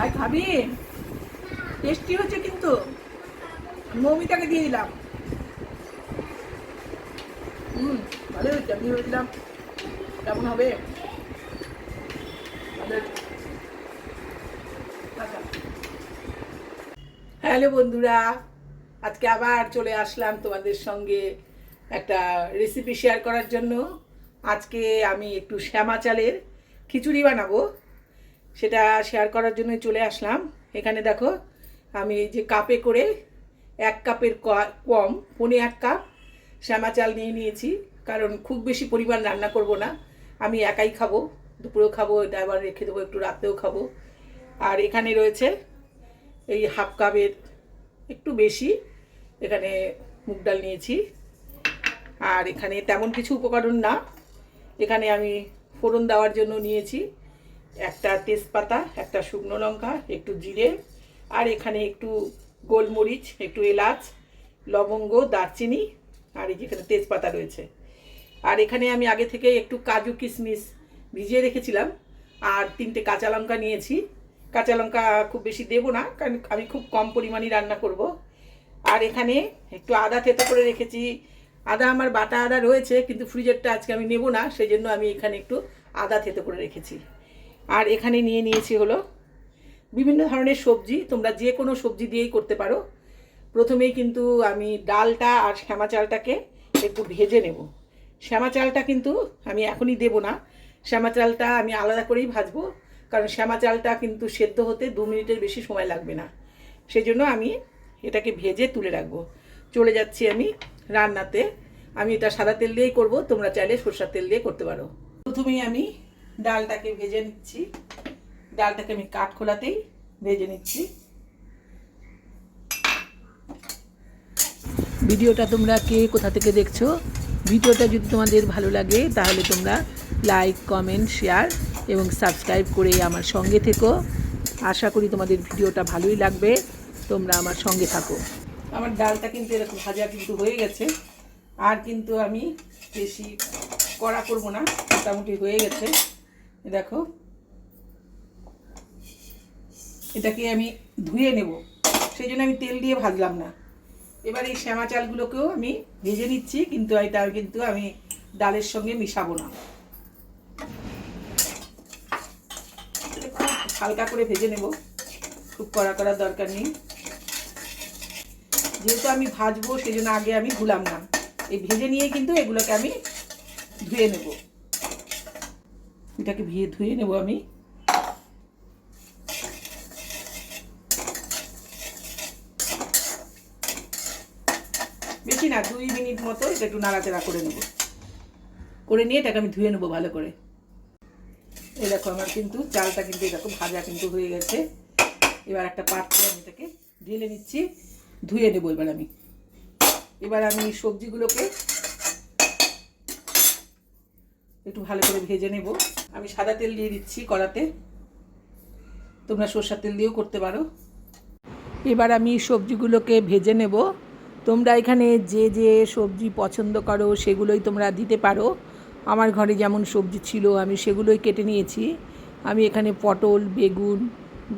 ভাই, খাবি? টেস্টি হচ্ছে কিন্তু। মৌমিতাকে দিয়ে দিলাম। হুম, ভালো হয়েছে আমি ভেবেছিলাম কেমন হবে? আচ্ছা। হ্যালো বন্ধুরা, আজকে আবার চলে আসলাম তোমাদের সঙ্গে একটা রেসিপি শেয়ার করার জন্য। আজকে আমি একটু শ্যামা চালের খিচুড়ি বানাবো। সেটা শেয়ার করার জন্য চলে আসলাম। এখানে দেখো, আমি এই যে কাপে করে এক কাপের কম, পনে এক কাপ শ্যামা চাল নিয়ে নিয়েছি, কারণ খুব বেশি পরিমাণ রান্না করব না। আমি একাই খাব, দুপুরেও খাব আবার রেখে দেবো, একটু রাতেও খাব। আর এখানে রয়েছে এই হাফ কাপের একটু বেশি, এখানে মুগ ডাল নিয়েছি। আর এখানে তেমন কিছু উপকরণ না। এখানে আমি ফোড়ন দেওয়ার জন্য নিয়েছি। একটা তেজপাতা, একটা শুকনো লঙ্কা, একটু জিরে, আর এখানে একটু গোলমরিচ, একটু এলাচ, লবঙ্গ, দারচিনি, আর এই যেখানে তেজপাতা রয়েছে। আর এখানে আমি আগে থেকে একটু কাজু কিশমিশ ভিজিয়ে রেখেছিলাম, আর তিনটে কাঁচা লঙ্কা নিয়েছি। কাঁচা লঙ্কা খুব বেশি দেবো না, কারণ আমি খুব কম পরিমাণে রান্না করব। আর এখানে একটু আদা থেতো করে রেখেছি। আদা আমার বাটা আদা রয়েছে, কিন্তু ফ্রিজেরটা আজকে আমি নেব না সেই জন্য আমি এখানে একটু আদা থেতো করে রেখেছি। আর এখানে নিয়ে নিয়েছি হলো বিভিন্ন ধরনের সবজি। তোমরা যে কোনো সবজি দিয়েই করতে পারো। প্রথমেই কিন্তু আমি ডালটা আর শ্যামা চালটাকে একটু ভেজে নেব। শ্যামা চালটা কিন্তু আমি এখনই দেব না। শ্যামা চালটা আমি আলাদা করেই ভাজবো। কারণ শ্যামা চালটা কিন্তু সেদ্ধ হতে দু মিনিটের বেশি সময় লাগবে না। সেই জন্য আমি এটাকে ভেজে তুলে রাখব। চলে যাচ্ছি আমি রান্নাতে। আমি এটা সাদা তেল দিয়েই করব। তোমরা চাইলে সরষার তেল দিয়ে করতে পারো। প্রথমেই আমি ডালটাকে ভেজে নিচ্ছি। ডালটাকে আমি কাঠ খোলাতেই ভেজে নিচ্ছি। ভিডিওটা তোমরা কে কোথা থেকে দেখছ? ভিডিওটা যদি তোমাদের ভালো লাগে, তাহলে তোমরা লাইক, কমেন্ট, শেয়ার এবং সাবস্ক্রাইব করে আমার সঙ্গে থেকো। আশা করি তোমাদের ভিডিওটা ভালোই লাগবে। তোমরা আমার সঙ্গে থাকো। আমার ডালটা কিন্তু এরকম ভাজা কিন্তু হয়ে গেছে। আর কিন্তু আমি বেশি কড়া করব না, মোটামুটি হয়ে গেছে। দেখো। এটাকে আমি ধুয়ে নেব। সেই জন্য আমি তেল দিয়ে ভাজলাম না। এবার এই শ্যামা চালগুলোকেও আমি ভেজে নিচ্ছি, কিন্তু এটা কিন্তু আমি ডালের সঙ্গে মিশাবো না। হালকা করে ভেজে নেব। খুব কড়া করার দরকার নেই। যেহেতু আমি ভাজবো সেই জন্য আগে আমি ধুলাম না। এই ভেজে নিয়ে কিন্তু এগুলোকে আমি ধুয়ে নেব। এটাকে ভিয়ে ধুয়ে নেব আমি। বেশি না, দুই মিনিট মতো এটা একটু নাড়াচাড়া করে নেব। করে নিয়ে এটাকে আমি ধুয়ে নেব ভালো করে। এই দেখো আমার কিন্তু চালটা কিন্তু দেখো ভাজা কিন্তু হয়ে গেছে। এবার একটা পাত্রে আমি এটাকে ঢেলে নিচ্ছি, ধুয়ে নেব এবার আমি। এবার আমি সবজিগুলোকে একটু ভালো করে ভেজে নেব। আমি সাদা তেল দিয়ে দিচ্ছি কড়াতে। তোমরা সর্ষার তেল দিয়েও করতে পারো। এবার আমি সবজিগুলোকে ভেজে নেব। তোমরা এখানে যে যে সবজি পছন্দ করো, সেগুলোই তোমরা দিতে পারো। আমার ঘরে যেমন সবজি ছিল, আমি সেগুলোই কেটে নিয়েছি। আমি এখানে পটল, বেগুন,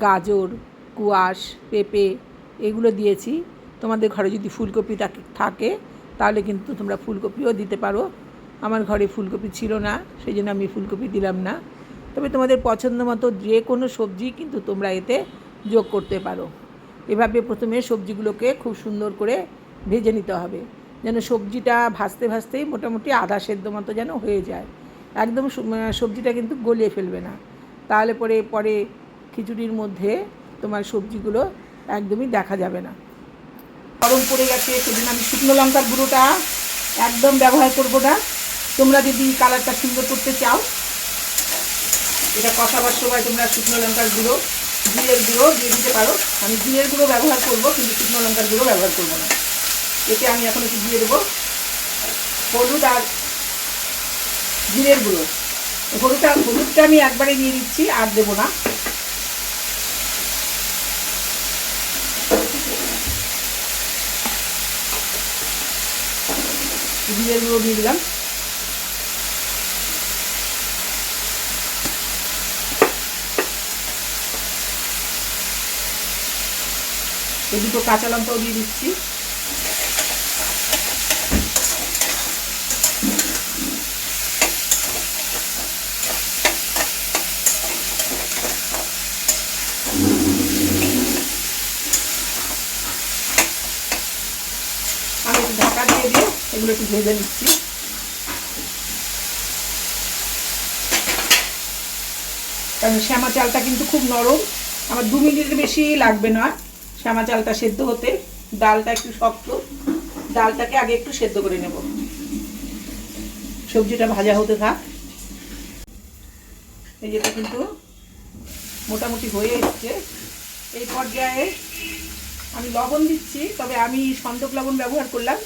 গাজর, কুয়াশ, পেঁপে এগুলো দিয়েছি। তোমাদের ঘরে যদি ফুলকপি থাকে- তাহলে কিন্তু তোমরা ফুলকপিও দিতে পারো। আমার ঘরে ফুলকপি ছিল না সেই জন্য আমি ফুলকপি দিলাম না। তবে তোমাদের পছন্দ মতো যে কোনো সবজি কিন্তু তোমরা এতে যোগ করতে পারো। এভাবে প্রথমে সবজিগুলোকে খুব সুন্দর করে ভেজে নিতে হবে, যেন সবজিটা ভাজতে ভাজতেই মোটামুটি আধা সেদ্ধ মতো যেন হয়ে যায়। একদম সবজিটা কিন্তু গলিয়ে ফেলবে না। তাহলে পরে পরে খিচুড়ির মধ্যে তোমার সবজিগুলো একদমই দেখা যাবে না। গরম পড়ে গেছে সেদিন আমি শুকনো লঙ্কার গুঁড়োটা একদম ব্যবহার করব না। তোমরা যদি কালারটা সুন্দর করতে চাও, এটা কষাবার সময় তোমরা শুকনো লঙ্কার গুঁড়ো, জিরের গুঁড়ো দিয়ে দিতে পারো। আমি জিরের গুঁড়ো ব্যবহার করব, কিন্তু শুকনো লঙ্কার গুঁড়ো ব্যবহার করব না। এতে আমি এখন একটু দিয়ে দেবো হলুদ আর জিরের গুঁড়ো। হলুদটা হলুদটা আমি একবারে দিয়ে দিচ্ছি আর দেবো না। জিরের গুঁড়ো দিয়ে দিলাম। এই দুটো কাঁচা লঙ্কাও দিয়ে দিচ্ছি। আমি একটু ঢাকা দিয়ে দিয়ে এগুলো একটু ভেজে নিচ্ছি। কারণ শ্যামা চালটা কিন্তু খুব নরম। আমার দু মিনিটের বেশি লাগবে না। শ্যামা চালটা সেদ্ধ হতে ডালটা একটু শক্ত। ডালটাকে আগে একটু সেদ্ধ করে নেব। সবজিটা ভাজা হতে থাক। এই যেটা কিন্তু মোটামুটি হয়ে এসছে। এই পর্যায়ে আমি লবণ দিচ্ছি, তবে আমি সন্দক লবণ ব্যবহার করলাম।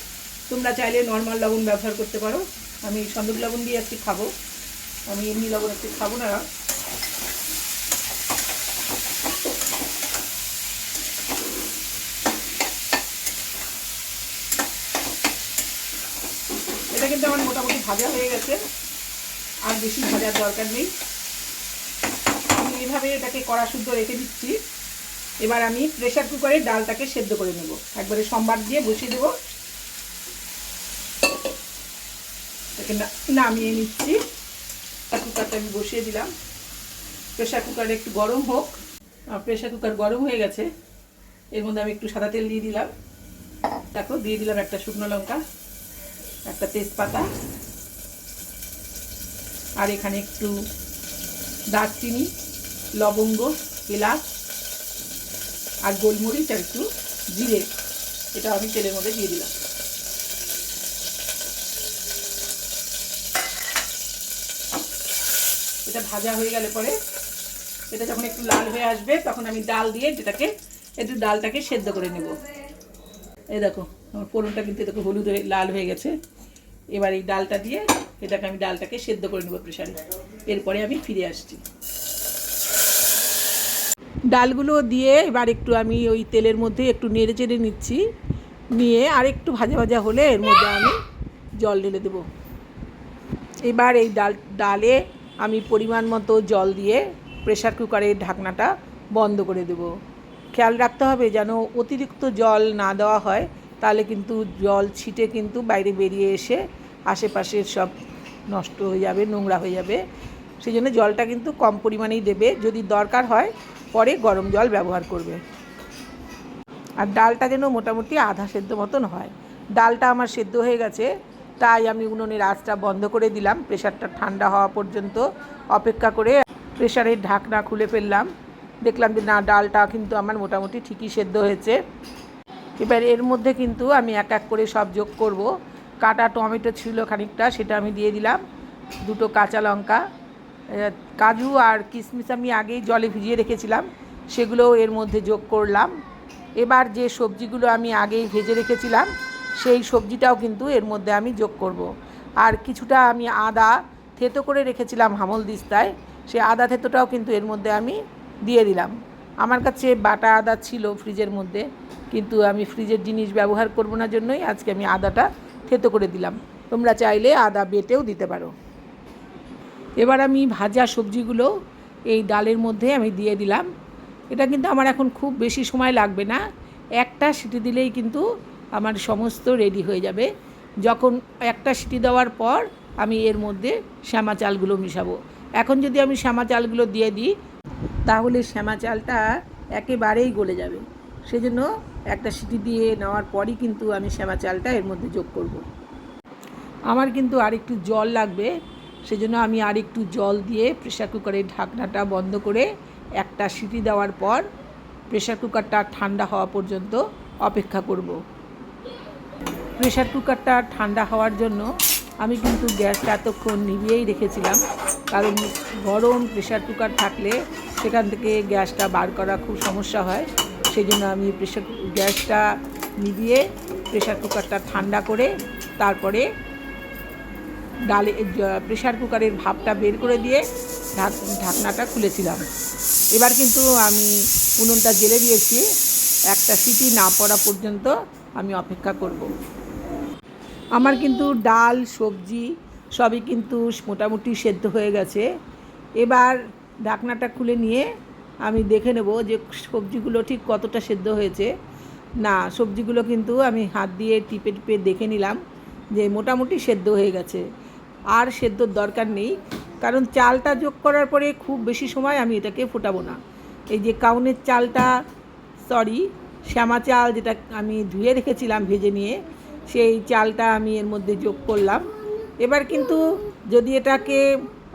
তোমরা চাইলে নর্মাল লবণ ব্যবহার করতে পারো। আমি সন্দক লবণ দিয়ে আজকে খাব। আমি এমনি লবণ আজকে খাব না। কিন্তু আমার মোটামুটি ভাজা হয়ে গেছে। আর বেশি ভাজার দরকার নেই। আমি এইভাবে এটাকে কড়া শুদ্ধ রেখে দিচ্ছি। এবার আমি প্রেশার কুকারে ডালটাকে সেদ্ধ করে নেব। একবারে সম্বার দিয়ে বসিয়ে দেবো। এটাকে নামিয়ে নিচ্ছি। কুকারটা আমি বসিয়ে দিলাম। প্রেশার কুকারে একটু গরম হোক। প্রেশার কুকার গরম হয়ে গেছে। এর মধ্যে আমি একটু সাদা তেল দিয়ে দিলাম। দেখো, দিয়ে দিলাম একটা শুকনো লঙ্কা। একটা তেজপাতা। আর এখানে একটু দারচিনি, লবঙ্গ, এলাচ আর গোলমরিচ আর একটু জিরে। এটা আমি তেলের মধ্যে দিয়ে দিলাম। এটা ভাজা হয়ে গেলে পরে এটা যখন একটু লাল হয়ে আসবে, তখন আমি ডাল দিয়ে যেটাকে, একটু ডালটাকে সেদ্ধ করে নেব। এই দেখো, আমার ফোড়নটা কিন্তু দেখো হলুদ হয়ে, লাল হয়ে গেছে। এবার এই ডালটা দিয়ে এটাকে আমি ডালটাকে সেদ্ধ করে নেব প্রেশারে এরপরে আমি ফিরে আসছি। ডালগুলো দিয়ে এবার একটু আমি ওই তেলের মধ্যে একটু নেড়ে চেড়ে নিচ্ছি। নিয়ে আর একটু ভাজা ভাজা হলে এর মধ্যে আমি জল ঢেলে দেবো। এবার এই ডাল, ডালে আমি পরিমাণ মতো জল দিয়ে প্রেশার কুকারের ঢাকনাটা বন্ধ করে দেব। খেয়াল রাখতে হবে যেন অতিরিক্ত জল না দেওয়া হয়। তাহলে কিন্তু জল ছিটে কিন্তু বাইরে বেরিয়ে এসে আশেপাশের সব নষ্ট হয়ে যাবে, নোংরা হয়ে যাবে। সেই জন্য জলটা কিন্তু কম পরিমাণেই দেবে। যদি দরকার হয়, পরে গরম জল ব্যবহার করবে। আর ডালটা যেন মোটামুটি আধা সেদ্ধ মতন হয়। ডালটা আমার সেদ্ধ হয়ে গেছে, তাই আমি উনুনের আঁচটা বন্ধ করে দিলাম। প্রেশারটা ঠান্ডা হওয়া পর্যন্ত অপেক্ষা করে প্রেশারের ঢাকনা খুলে ফেললাম। দেখলাম যে না, ডালটা কিন্তু আমার মোটামুটি ঠিকই সেদ্ধ হয়েছে। এবার এর মধ্যে কিন্তু আমি এক এক করে সব যোগ করব। কাটা টমেটো ছিল খানিকটা, সেটা আমি দিয়ে দিলাম। দুটো কাঁচা লঙ্কা কাজু আর কিশমিশ আমি আগেই জলে ভিজিয়ে রেখেছিলাম, সেগুলোও এর মধ্যে যোগ করলাম। এবার যে সবজিগুলো আমি আগেই ভেজে রেখেছিলাম, সেই সবজিটাও কিন্তু এর মধ্যে আমি যোগ করব। আর কিছুটা আমি আদা থেতো করে রেখেছিলাম হামল দিস্তায় সেই আদা থেতোটাও কিন্তু এর মধ্যে আমি দিয়ে দিলাম। আমার কাছে বাটা আদা ছিল ফ্রিজের মধ্যে কিন্তু আমি ফ্রিজের জিনিস ব্যবহার করব না জন্যই আজকে আমি আদাটা থেতো করে দিলাম। তোমরা চাইলে আদা বেটেও দিতে পারো। এবার আমি ভাজা সবজিগুলো এই ডালের মধ্যে আমি দিয়ে দিলাম। এটা কিন্তু আমার এখন খুব বেশি সময় লাগবে না। একটা সিটি দিলেই কিন্তু আমার সমস্ত রেডি হয়ে যাবে। যখন একটা সিটি দেওয়ার পর আমি এর মধ্যে শ্যামা চালগুলো মিশাবো। এখন যদি আমি শ্যামা চালগুলো দিয়ে দিই, তাহলে শ্যামা চালটা একেবারেই গলে যাবে। সেজন্য একটা সিটি দিয়ে নেওয়ার পরই কিন্তু আমি শ্যামা চালটা এর মধ্যে যোগ করব। আমার কিন্তু আর একটু জল লাগবে, সেজন্য আমি আর একটু জল দিয়ে প্রেশার কুকারের ঢাকনাটা বন্ধ করে একটা সিটি দেওয়ার পর প্রেশার কুকারটা ঠান্ডা হওয়া পর্যন্ত অপেক্ষা করব। প্রেশার কুকারটা ঠান্ডা হওয়ার জন্য আমি কিন্তু গ্যাসটা এতক্ষণ নিভিয়েই রেখেছিলাম, কারণ গরম প্রেশার কুকার থাকলে সেখান থেকে গ্যাসটা বার করা খুব সমস্যা হয় সেই জন্য আমি প্রেশার গ্যাসটা নিভিয়ে প্রেশার কুকারটা ঠান্ডা করে তারপরে ডালে প্রেশার কুকারের ভাপটা বের করে দিয়ে ঢাক, ঢাকনাটা খুলেছিলাম এবার কিন্তু আমি উনুনটা জেলে দিয়েছি, একটা সিটি না পড়া পর্যন্ত আমি অপেক্ষা করব। আমার কিন্তু ডাল, সবজি সবই কিন্তু মোটামুটি সেদ্ধ হয়ে গেছে এবার ঢাকনাটা খুলে নিয়ে আমি দেখে নেব যে সবজিগুলো ঠিক কতটা সেদ্ধ হয়েছে। না, সবজিগুলো কিন্তু আমি হাত দিয়ে টিপে টিপে দেখে নিলাম যে মোটামুটি সেদ্ধ হয়ে গেছে। আর সেদ্ধর দরকার নেই, কারণ চালটা যোগ করার পরে খুব বেশি সময় আমি এটাকে ফোটাবো না। এই যে কাউনের চালটা, সরি, শ্যামা চাল যেটা আমি ধুয়ে রেখেছিলাম ভেজে নিয়ে, সেই চালটা আমি এর মধ্যে যোগ করলাম। এবার কিন্তু যদি এটাকে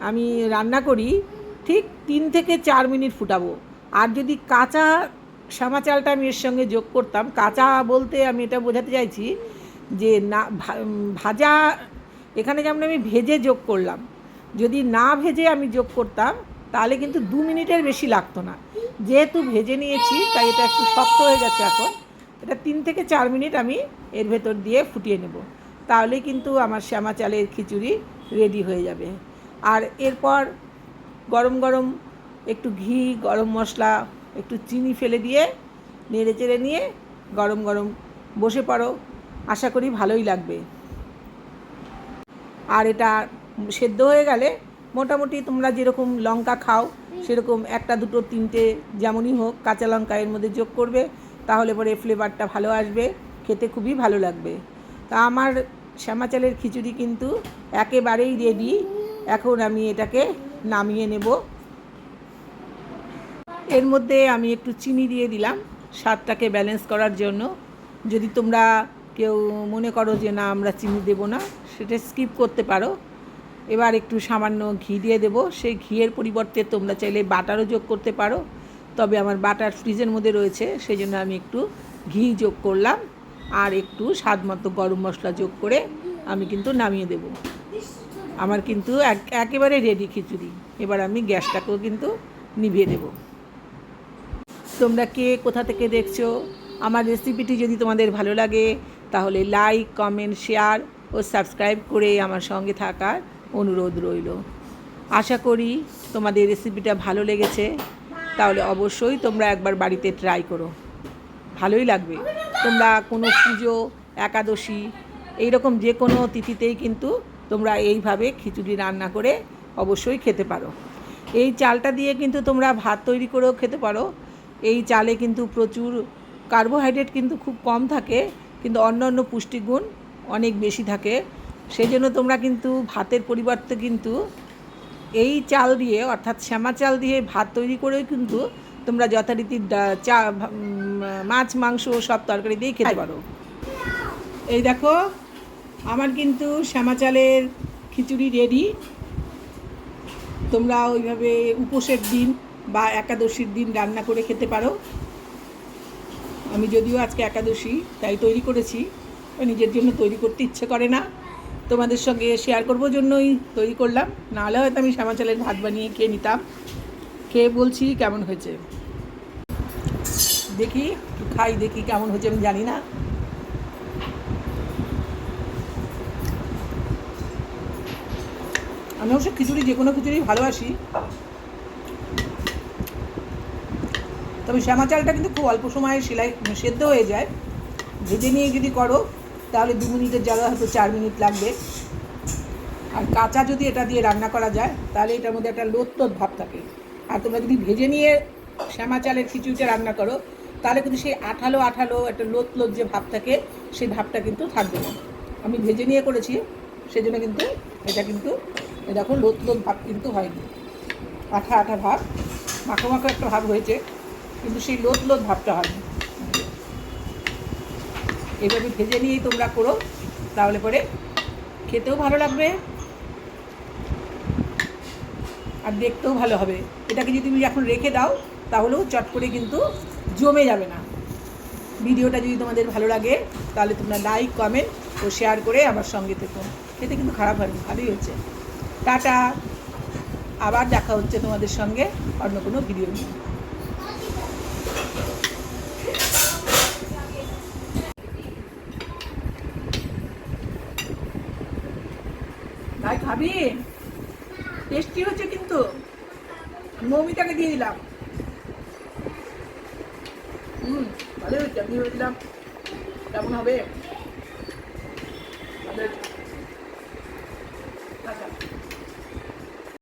আমি রান্না করি ঠিক তিন থেকে চার মিনিট ফুটাবো। আর যদি কাঁচা শ্যামা চালটা আমি এর সঙ্গে যোগ করতাম, কাঁচা বলতে আমি এটা বোঝাতে চাইছি যে না ভাজা, এখানে যেমন আমি ভেজে যোগ করলাম, যদি না ভেজে আমি যোগ করতাম, তাহলে কিন্তু দু মিনিটের বেশি লাগতো না। যেহেতু ভেজে নিয়েছি, তাই এটা একটু শক্ত হয়ে গেছে এখন। এটা তিন থেকে চার মিনিট আমি এর ভেতর দিয়ে ফুটিয়ে নেব। তাহলে কিন্তু আমার শ্যামা চালের খিচুড়ি রেডি হয়ে যাবে। আর এরপর গরম গরম একটু ঘি, গরম মশলা, একটু চিনি ফেলে দিয়ে নেড়ে চেড়ে নিয়ে গরম গরম বসে পড়ো। আশা করি ভালোই লাগবে। আর এটা সেদ্ধ হয়ে গেলে মোটামুটি তোমরা যেরকম লঙ্কা খাও, সেরকম একটা, দুটো, তিনটে যেমনই হোক কাঁচা লঙ্কা এর মধ্যে যোগ করবে, তাহলে পরে ফ্লেভারটা ভালো আসবে, খেতে খুবই ভালো লাগবে। তা আমার শ্যামা চালের খিচুড়ি কিন্তু একেবারেই রেডি এখন আমি এটাকে নামিয়ে নেব। এর মধ্যে আমি একটু চিনি দিয়ে দিলাম স্বাদটাকে ব্যালেন্স করার জন্য। যদি তোমরা কেউ মনে করো যে না, আমরা চিনি দেবো না, সেটা স্কিপ করতে পারো। এবার একটু সামান্য ঘি দিয়ে দেবো। সেই ঘিয়ের পরিবর্তে তোমরা চাইলে বাটারও যোগ করতে পারো। তবে আমার বাটার ফ্রিজের মধ্যে রয়েছে সেই জন্য আমি একটু ঘি যোগ করলাম। আর একটু স্বাদ মতো গরম মশলা যোগ করে আমি কিন্তু নামিয়ে দেবো। আমার কিন্তু এক- একেবারে রেডি খিচুড়ি। এবার আমি গ্যাসটাকেও কিন্তু নিভিয়ে দেবো। তোমরা কে, কোথা থেকে দেখছ? আমার রেসিপিটি যদি তোমাদের ভালো লাগে, তাহলে লাইক কমেন্ট শেয়ার ও সাবস্ক্রাইব করে আমার সঙ্গে থাকার অনুরোধ রইল। আশা করি তোমাদের রেসিপিটা ভালো লেগেছে। তাহলে অবশ্যই তোমরা একবার বাড়িতে ট্রাই করো। ভালোই লাগবে। তোমরা কোনো পুজো, একাদশী, এইরকম যে কোনো তিথিতেই কিন্তু তোমরা এইভাবে খিচুড়ি রান্না করে অবশ্যই খেতে পারো। এই চালটা দিয়ে কিন্তু তোমরা ভাত তৈরি করেও খেতে পারো। এই চালে কিন্তু প্রচুর কার্বোহাইড্রেট কিন্তু খুব কম থাকে কিন্তু অন্য অন্য পুষ্টিগুণ অনেক বেশি থাকে। সেই জন্য তোমরা কিন্তু ভাতের পরিবর্তে কিন্তু এই চাল দিয়ে অর্থাৎ শ্যামা চাল দিয়ে ভাত তৈরি করেও কিন্তু তোমরা যথারীতি চা মাছ মাংস সব তরকারি দিয়েই খেতে পারো। এই দেখো আমার কিন্তু শ্যামা চালের খিচুড়ি রেডি তোমরা ওইভাবে উপোসের দিন বা একাদশীর দিন রান্না করে খেতে পারো। আমি যদিও আজকে একাদশী, তাই তৈরি করেছি। নিজের জন্য তৈরি করতে ইচ্ছে করে না। তোমাদের সঙ্গে শেয়ার করব জন্যই তৈরি করলাম। নাহলে হয়তো আমি শ্যামা চালের ভাত বানিয়ে খেয়ে নিতাম। খেয়ে বলছি কেমন হয়েছে? দেখি খাই, দেখি কেমন হয়েছে, আমি জানি না। আমি অবশ্য খিচুড়ি যে কোনো খিচুড়ি ভালোবাসি। তবে শ্যামা চালটা কিন্তু খুব অল্প সময়ে সেলাই সেদ্ধ হয়ে যায়। ভেজে নিয়ে যদি করো, তাহলে দু মিনিটের জায়গায় হয়তো চার মিনিট লাগবে। আর কাঁচা যদি এটা দিয়ে রান্না করা যায়, তাহলে এটার মধ্যে একটা লোত লোত ভাব থাকে। আর তোমরা যদি ভেজে নিয়ে শ্যামা চালের খিচুড়িটা রান্না করো, তাহলে কিন্তু সেই আঠালো আঠালো একটা লোত লোত যে ভাব থাকে, সেই ভাবটা কিন্তু থাকবে না। আমি ভেজে নিয়ে করেছি, সেজন্য কিন্তু এটা কিন্তু এ দেখো লোত লোত ভাব কিন্তু হয়নি। আঠা আঠা ভাব, মাখো মাখো একটা ভাব হয়েছে, কিন্তু সেই লোত লোত ভাবটা হয়নি। এভাবে ভেজে নিয়েই তোমরা করো, তাহলে পরে খেতেও ভালো লাগবে আর দেখতেও ভালো হবে। এটাকে যদি তুমি এখন রেখে দাও, তাহলেও চট করে কিন্তু জমে যাবে না। ভিডিওটা যদি তোমাদের ভালো লাগে, তাহলে তোমরা লাইক কমেন্ট ও শেয়ার করে আমার সঙ্গে থেকো। খেতে কিন্তু খারাপ হয়নি, ভালোই হচ্ছে টাটা। আবার দেখা হচ্ছে তোমাদের সঙ্গে অন্য কোনো ভিডিও নিয়ে। ভাই খাবি টেস্টি হচ্ছে কিন্তু। মৌমিতাকে দিয়ে দিলাম। হুম ভালো হয়েছে, আমি ভেবেছিলাম কেমন হবে?